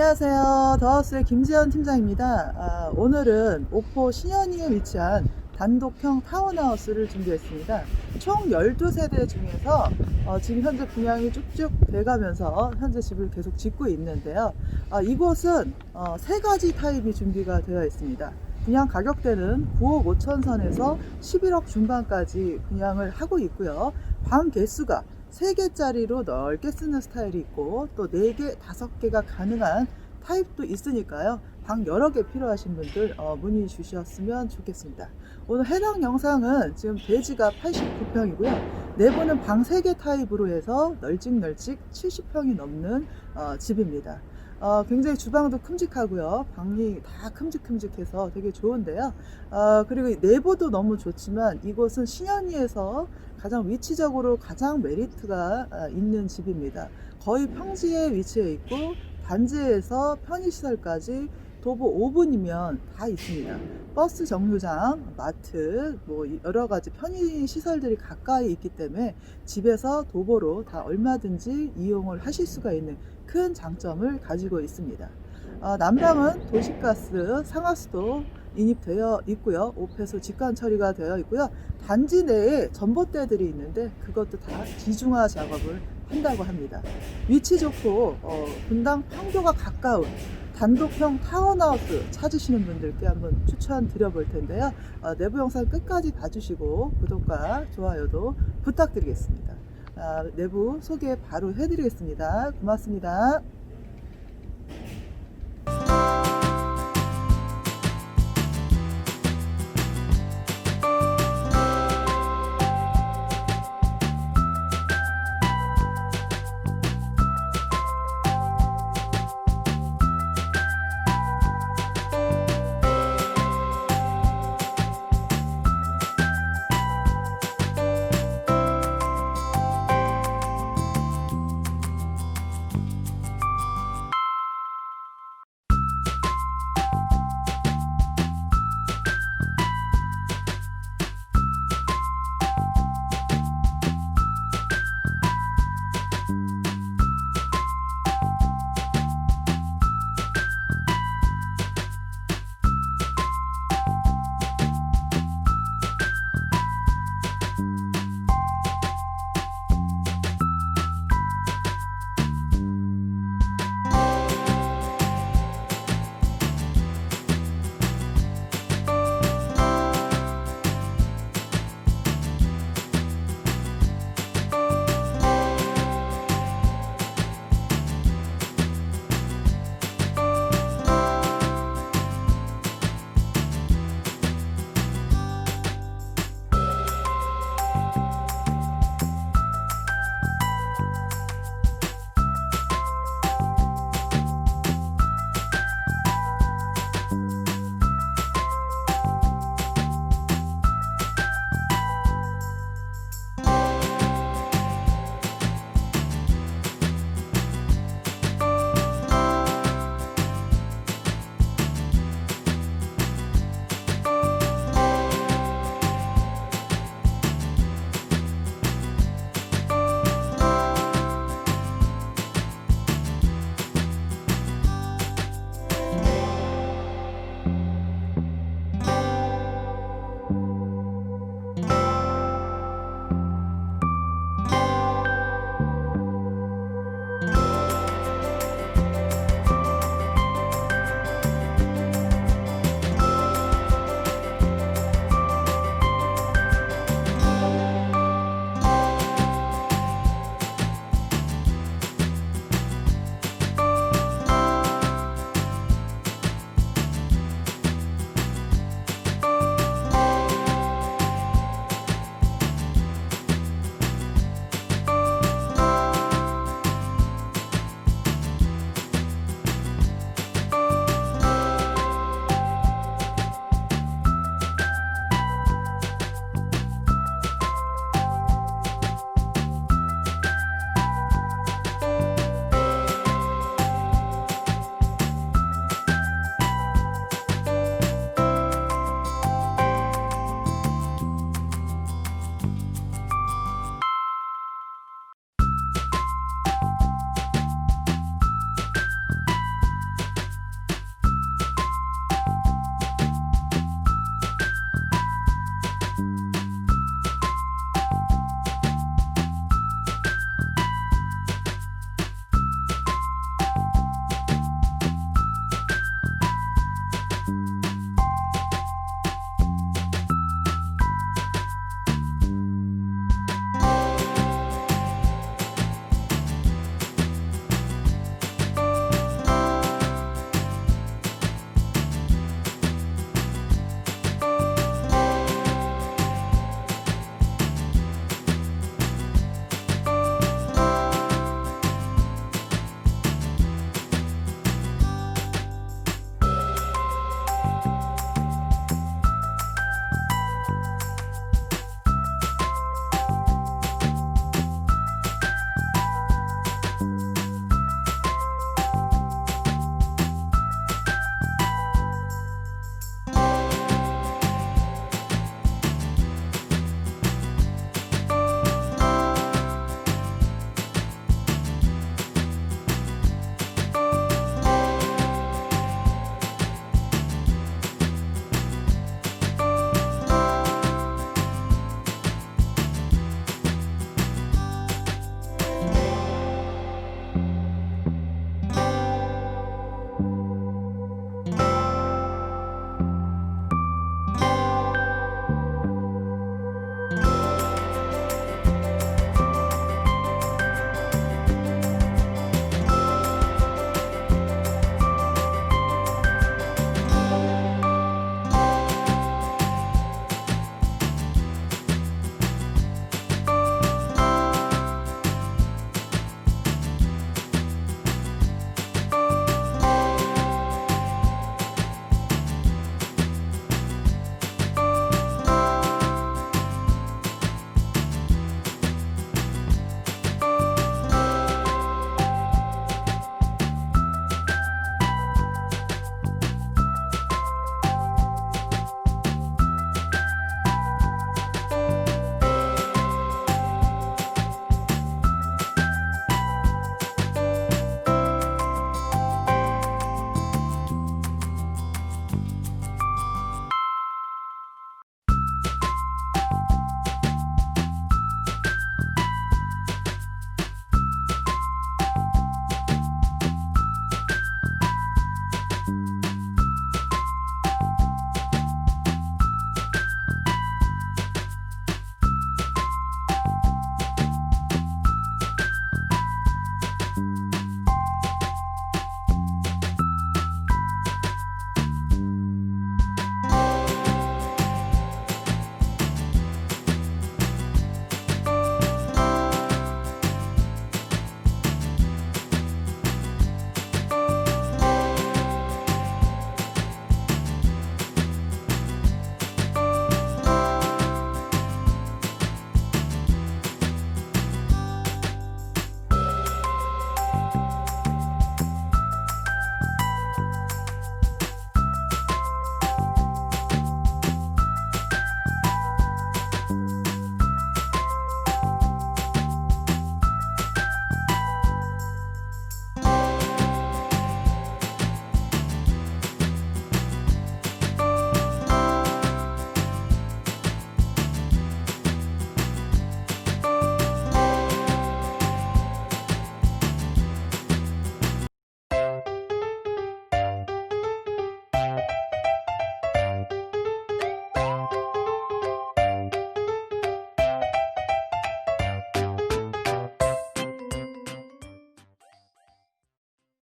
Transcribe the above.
안녕하세요. 더하우스의 김지연 팀장입니다. 아, 오늘은 옥포 신현리에 위치한 단독형 타운하우스를 준비했습니다. 총 12세대 중에서 어, 지금 현재 분양이 쭉쭉 돼가면서 현재 집을 계속 짓고 있는데요. 아, 이곳은 어, 세 가지 타입이 준비가 되어 있습니다. 분양 가격대는 9억 5천 선에서 11억 중반까지 분양을 하고 있고요. 방 개수가 3개짜리로 넓게 쓰는 스타일이 있고 또 4개, 5개가 가능한 타입도 있으니까요. 방 여러 개 필요하신 분들 어, 문의 주셨으면 좋겠습니다. 오늘 해당 영상은 지금 대지가 89평이고요. 내부는 방 3개 타입으로 해서 널찍널찍 70평이 넘는 어, 집입니다. 어, 굉장히 주방도 큼직하고요. 방이 다 큼직큼직해서 되게 좋은데요. 어, 그리고 내부도 너무 좋지만 이곳은 신현리에서 가장 위치적으로 가장 메리트가 아, 있는 집입니다. 거의 평지에 위치해 있고 단지에서 편의시설까지 도보 5분이면 다 있습니다. 버스 정류장, 마트, 뭐 여러 가지 편의 시설들이 가까이 있기 때문에 집에서 도보로 다 얼마든지 이용을 하실 수가 있는 큰 장점을 가지고 있습니다. 어, 남방은 도시가스, 상하수도 인입되어 있고요. 오폐수 직관 처리가 되어 있고요. 단지 내에 전봇대들이 있는데 그것도 다 지중화 작업을 한다고 합니다. 위치 좋고 어, 분당 판교가 가까운 단독형 타운하우스 찾으시는 분들께 한번 추천 드려 볼 텐데요. 어, 내부 영상 끝까지 봐주시고 구독과 좋아요도 부탁드리겠습니다. 아, 내부 소개 바로 해드리겠습니다. 고맙습니다.